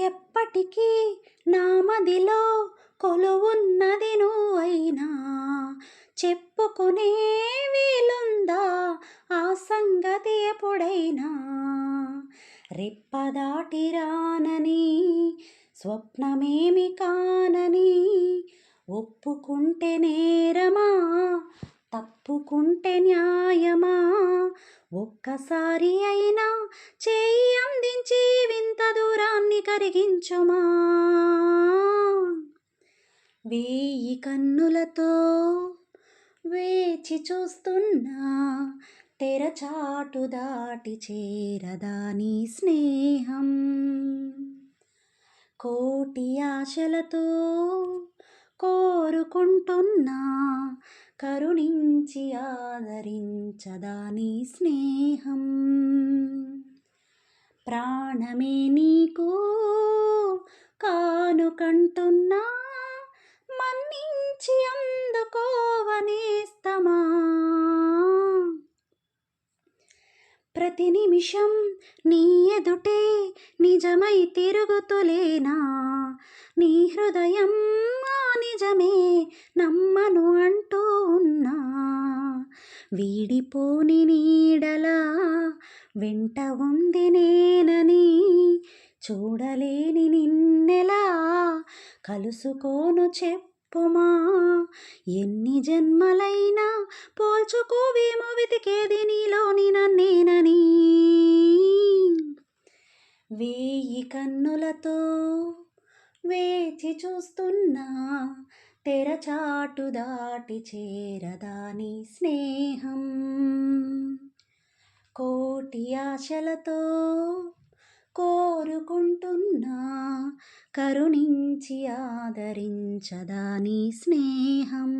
ఎప్పటికీ నా మదిలో కొలువున్నది నువ్వైనా చెప్పుకునే వీలుందా ఆ సంగతి ఎప్పుడైనా? రెప్పదాటి రానని స్వప్నమేమి కానని ఒప్పుకుంటే నేరమా? తప్పుకుంటే న్యాయమా? ఒక్కసారి అయినా చేయి కరిగించుమా? వేయి కన్నులతో వేచి చూస్తున్నా తెరచాటు దాటి చేరదా నీ స్నేహం? కోటి ఆశలతో కోరుకుంటున్నా కరుణించి ఆదరించదా నీ స్నేహం? ప్రాణమే నీకు కానుకంటున్నా. మన్నించి అందుకోవనేస్తమా. ప్రతి నిమిషం నీ ఎదుటే నిజమై తిరుగుతులేనా. నీ హృదయం ఆ నిజమే నమ్మను అంటూ ఉన్నా. వీడిపోని నీడ వెంట ఉంది నేనని చూడలేని నిన్నెలా కలుసుకోను చెప్పుమా? ఎన్ని జన్మలైనా పోల్చుకోవేమో వెతికేది నీలోని నన్నేనని. వేయి కన్నులతో వేచి చూస్తున్నా తెరచాటు దాటి చేరదాని స్నేహం? కోటి ఆశలతో కోరుకుంటున్నా? కరుణించి ఆదరించదాని స్నేహం?